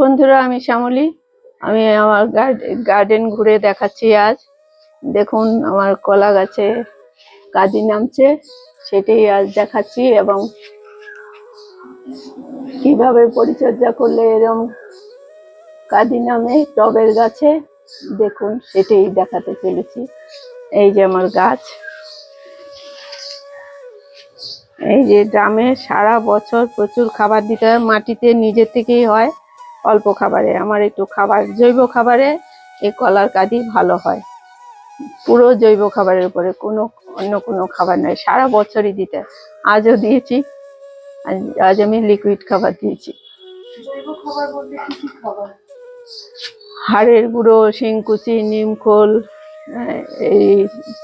বন্ধুরা, আমি শ্যামলী। আমি আমার গার্ডেন ঘুরে দেখাচ্ছি আজ। দেখুন, আমার কলা গাছে কাজি নামছে। সেটাই আজ দেখাচ্ছি এবং কীভাবে পরিচর্যা করলে এরম কাজী নামে টবের গাছে, দেখুন, সেটাই দেখাতে চলেছি। এই যে আমার গাছ। এই যে ড্রামে সারা বছর প্রচুর খাবার দিতে হয়, মাটিতে নিজে থেকেই হয়। অল্প খাবারে আমার একটু খাবার জৈব খাবারে এই কলার কাদি ভালো হয়। পুরো জৈব খাবারের উপরে কোনো অন্য কোনো খাবার নয়। সারা বছরই দিতে। আজও দিয়েছি আজ- আমি লিকুইড খাবার দিয়েছি। জৈব খাবার বলতে কি কি খাবার? হাড়ের গুঁড়ো শিংকুচি নিমখোল এই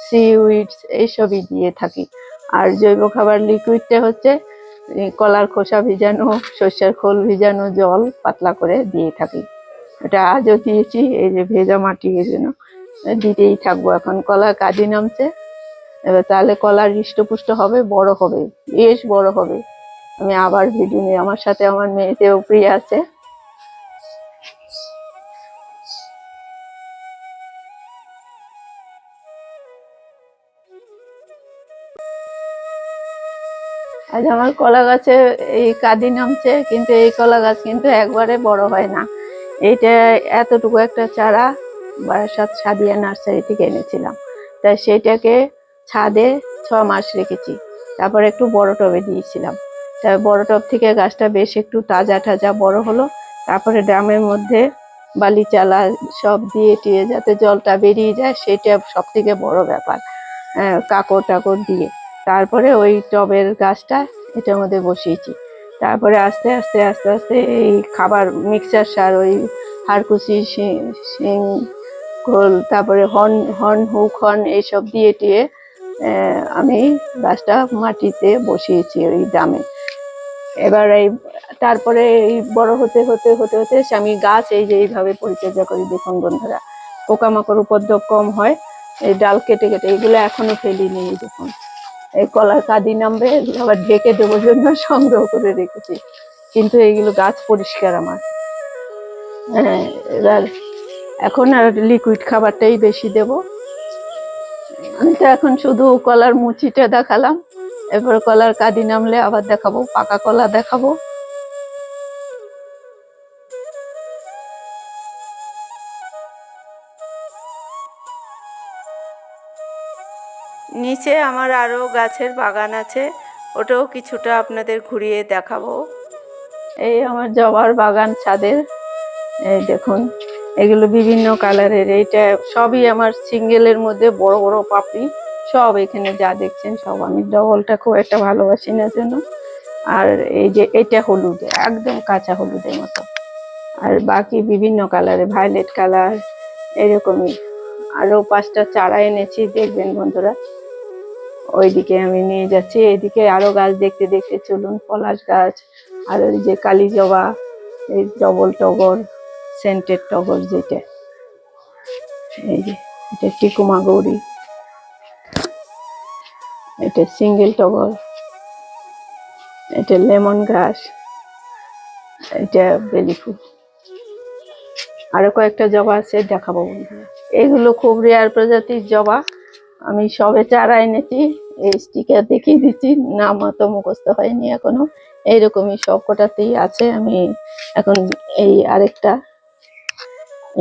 সিউইডস এইসবই দিয়ে থাকি। আর জৈব খাবার লিকুইডটা হচ্ছে কলার খোসা ভিজানো, সর্ষের খোল ভিজানো, জল পাতলা করে দিয়ে থাকি। এটা আজও দিয়েছি, এই যে ভেজা মাটি এই জন্য। দিতেই থাকব। এখন কলা কাজে নামছে। এবার তাহলে কলার হৃষ্টপুষ্ট হবে, বড় হবে, বেশ বড় হবে। আমি আবার ভিডিও নিয়ে আমার সাথে আমার মেয়েতেও প্রিয় আছে। আজ আমার কলা গাছে এই কাদি নামছে, কিন্তু এই কলা গাছ কিন্তু একবারে বড় হয় না। এইটা এতটুকু একটা চারা বারাসাত সাদিয়া নার্সারি থেকে এনেছিলাম তাই সেইটাকে ছাদে ছ মাস রেখেছি। তারপর একটু বড় টবে দিয়েছিলাম। তাই বড় টব থেকে গাছটা বেশ একটু তাজা টাজা বড় হলো। তারপরে ড্রামের মধ্যে বালি চালা সব দিয়ে টিয়ে যাতে জলটা বেরিয়ে যায়, সেটা সব থেকে বড় ব্যাপার। কাকড় টাকড় দিয়ে। তারপরে ওই টবের গাছটা এটার মধ্যে বসিয়েছি। তারপরে আস্তে আস্তে আস্তে আস্তে এই খাবার মিক্সার সার ওই হাড়কুচি, শিং খোল, তারপরে হর্ন হর্ন হুক হর্ন এইসব দিয়ে টিয়ে আমি গাছটা মাটিতে বসিয়েছি ওই ড্রামে। এবার এই তারপরে এই বড় হতে হতে হতে হতে আমি গাছ এই যে এইভাবে পরিচর্যা করি দেখুন বন্ধুরা। পোকামাকড় উপদ্রব কম হয়, এই ডাল কেটে কেটে এগুলো এখনও ফেলিনি দেখুন। এই কলার কাদি নামবে, আবার ঢেকে দেবো জন্য সংগ্রহ করে রেখেছি। কিন্তু এইগুলো গাছ পরিষ্কার আমার। হ্যাঁ এবার এখন আর লিকুইড খাবারটাই বেশি দেব। আমি তো এখন শুধু কলার মুচিটা দেখালাম, এরপর কলার কাদি নামলে আবার দেখাবো, পাকা কলা দেখাবো। নিচে আমার আরও গাছের বাগান আছে, ওটাও কিছুটা আপনাদের ঘুরিয়ে দেখাবো। এই আমার জবার বাগান ছাদের, এই দেখুন, এগুলো বিভিন্ন কালারের, এইটা সবই আমার সিঙ্গেলের মধ্যে বড় বড় পাপড়ি, সব এখানে যা দেখছেন সব আমি ডবলটা খুব একটা ভালোবাসি না জন্য আর এই যে এটা হলুদ, একদম কাঁচা হলুদের মতো। আর বাকি বিভিন্ন কালারে ভায়োলেট কালার, এরকমই। আরও পাঁচটা চারা এনেছি, দেখবেন বন্ধুরা। ওইদিকে আমি নিয়ে যাচ্ছি। এদিকে আরও গাছ দেখতে দেখতে চলুন, পলাশ গাছ, আর ওই যে কালী জবা, এই ডবল টগর, সেন্টেড টগর যেটা। এই যে, এটা টিকুমা গৌরী। এটা সিঙ্গেল টগর। এটা লেমন ঘাস এটা বেলি ফুল। আরও কয়েকটা জবা আছে, দেখাবো বন্ধুরা। এগুলো খুব রেয়ার প্রজাতির জবা। আমি সবে চারা এনেছি, এই স্টিকার দেখিয়ে দিচ্ছি, নাম অত মুখস্থ হয়নি এখনও। এইরকমই সব কটাতেই আছে, আমি এখন এই আরেকটা,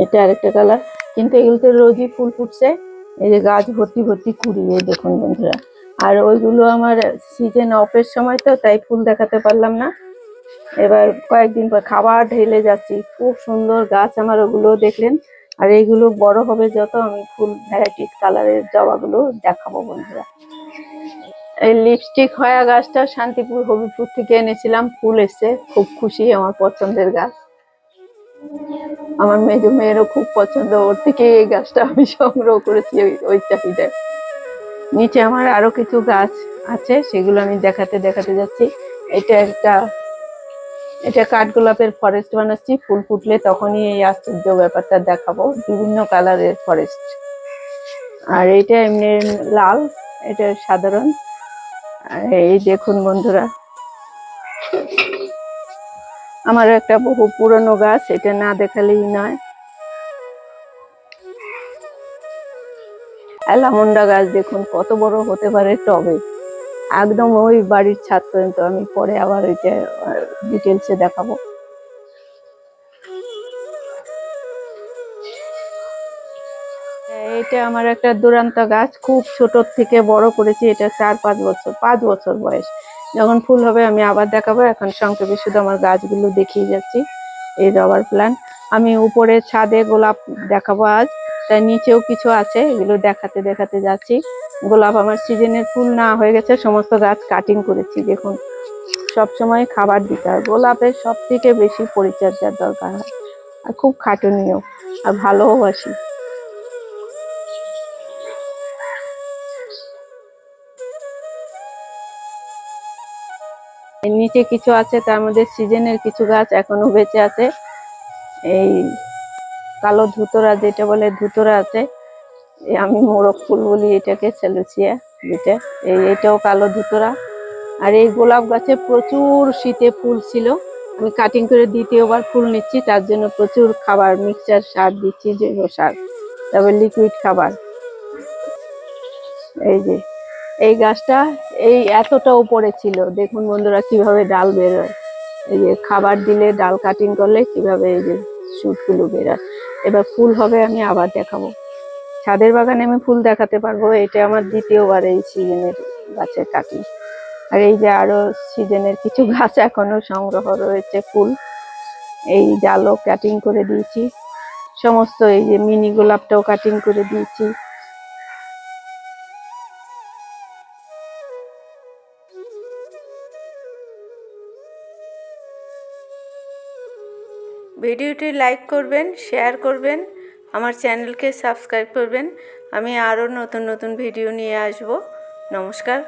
এটা আরেকটা কালার কিন্তু এগুলোতে রোজই ফুল ফুটছে, এই যে গাছ ভর্তি ভর্তি কুড়ি, এই দেখুন বন্ধুরা। আর ওইগুলো আমার সিজন অফের সময় তো, তাই ফুল দেখাতে পারলাম না। এবার কয়েকদিন পর খাবার ঢেলে যাচ্ছি, খুব সুন্দর গাছ আমার ওগুলো দেখলেন। আর এইগুলো বড় হবে যত, আমি ফুল ভ্যারাইটিস কালারের জবাগুলো দেখাবো বন্ধুরা। এই লিপস্টিক হয়া গাছটা শান্তিপুর হবিপুর থেকে এনেছিলাম, ফুল এসছে, খুব খুশি, আমার পছন্দের গাছ। আমার মেজো মেয়েরও খুব পছন্দ, ওর থেকে এই গাছটা আমি সংগ্রহ করেছি ওই- ওই চাহিদায়। নিচে আমার আরও কিছু গাছ আছে, সেগুলো আমি দেখাতে দেখাতে যাচ্ছি। এটা একটা এটা কাঠগোলাপের ফরেস্ট বানাচ্ছি, ফুল ফুটলে তখনই এই আশ্চর্য ব্যাপারটা দেখাবো, বিভিন্ন কালারের ফরেস্ট আর এটা এমনি লাল, এটা সাধারণ। এই দেখুন বন্ধুরা আমার একটা বহু পুরনো গাছ, এটা না দেখালেই নয়। অ্যালামন্ডা গাছ দেখুন, কত বড় হতে পারে টবে। একদম ওই বাড়ির ছাদ পর্যন্ত। আমি পরে আবার ওইটা ডিটেলসে দেখাবো। এটা আমার একটা দুরান্ত গাছ, খুব ছোট থেকে বড় করেছি, এটা চার, পাঁচ বছর পাঁচ বছর বয়স। যখন ফুল হবে আমি আবার দেখাবো, এখন সংক্ষেপে শুধু আমার গাছগুলো দেখিয়ে যাচ্ছি, এই রবার প্ল্যান্ট আমি উপরে ছাদে গোলাপ দেখাবো আজ, তার নিচেও কিছু আছে, এগুলো দেখাতে দেখাতে যাচ্ছি। গোলাপ আমার সিজনের ফুল না হয়ে গেছে, সমস্ত গাছ কাটিং করেছি, দেখুন। সব সময় খাবার দিতে হয়। গোলাপের সব থেকে বেশি পরিচর্যার দরকার হয়। আর খুব খাটুনিও, আর ভালোবাসি নিচে কিছু আছে, তার মধ্যে সিজনের কিছু গাছ এখনও বেঁচে আছে। এই কালো ধুতরা, যেটা বলে ধুতরা আছে আমি মোরগ ফুল বলি, এটাকে সেলুসিয়া যেটা এই এটাও কালো ধুতরা। আর এই গোলাপ গাছে প্রচুর শীতে ফুল ছিল। আমি কাটিং করে দ্বিতীয়বার ফুল নিচ্ছি, তার জন্য প্রচুর খাবার মিক্সচার সার দিচ্ছি, জৈব সার, তারপর লিকুইড খাবার। এই যে, এই গাছটা এই এতটা উপরে ছিল। দেখুন বন্ধুরা, কীভাবে ডাল বেরোয় এই যে, খাবার দিলে ডাল কাটিং করলে কীভাবে এই যে শুটগুলো বেরোয় এবার ফুল হবে, আমি আবার দেখাবো। ছাদের বাগানে আমি ফুল দেখাতে পারব। এটা আমার দ্বিতীয়বার এই সিজনের গাছের কাটিং। আর এই যে আরও সিজনের কিছু গাছ এখনও সংগ্রহ রয়েছে ফুল। এই ডালও কাটিং করে দিয়েছি। সমস্ত এই যে মিনি গোলাপটাও কাটিং করে দিয়েছি। ভিডিওটি লাইক করবেন শেয়ার করবেন। আমার চ্যানেলকে সাবস্ক্রাইব করবেন। আমি আরও নতুন নতুন ভিডিও নিয়ে আসব। নমস্কার।